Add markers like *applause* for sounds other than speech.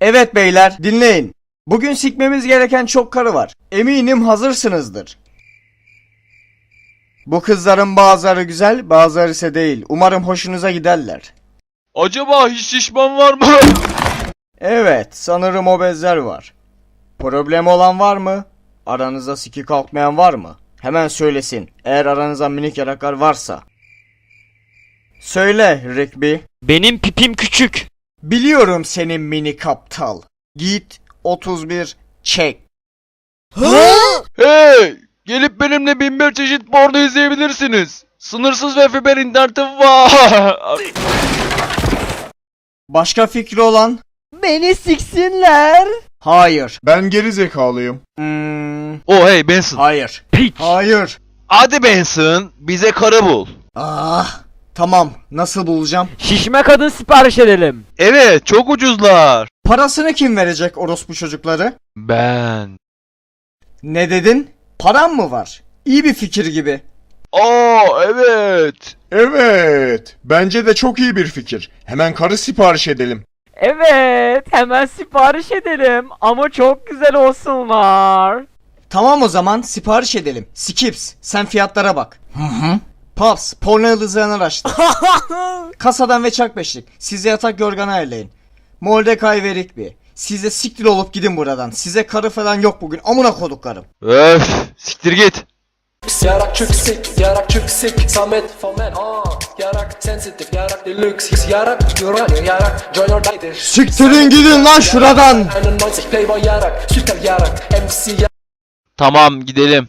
Evet beyler dinleyin. Bugün sikmemiz gereken çok karı var. Eminim hazırsınızdır. Bu kızların bazıları güzel bazıları ise değil. Umarım hoşunuza giderler. Acaba hiç şişman var mı? Evet sanırım obezler var. Problem olan var mı? Aranızda siki kalkmayan var mı? Hemen söylesin. Eğer aranızda minik yaraklar varsa. Söyle Rigby. Benim pipim küçük. Biliyorum senin minik aptal. Git 31 çek. hey! Gelip benimle bin bir çeşit porno izleyebilirsiniz. Sınırsız ve fiber internetim var. *laughs* Başka fikri olan? Beni siksinler. Hayır. Ben geri zekalıyım. Hmm, oh hey Benson. hayır. Piç. Hayır. Hadi Benson bize karı bul. Ah, tamam. Nasıl bulacağım? Şişme kadın sipariş edelim. Evet çok ucuzlar. Parasını kim verecek orospu çocukları? Ben. Ne dedin? Param mı var? İyi bir fikir gibi. Aa evet. Evet. Bence de çok iyi bir fikir. Hemen karı sipariş edelim. Evet hemen sipariş edelim ama çok güzel olsunlar. Tamam o zaman sipariş edelim. Skips, sen fiyatlara bak. Hı hı. Pops, porno yıldızlarını araştır. *laughs* Kasadan ve çak beşlik. Size yatak yorganı ayarlayın. Mordecai ve Rigby. Size siktir olup gidin buradan. Size karı falan yok bugün. Amına koduklarım. Öf siktir git. Yarak yüksek, yarak yüksek Samet Fomen, aa Yarak sensitif, yarak deluxe Yarak yoran, yarak Junior Daydir Siktirin gidin lan şuradan. 91 Playboy yarak, süper yarak MC yarak Tamam gidelim.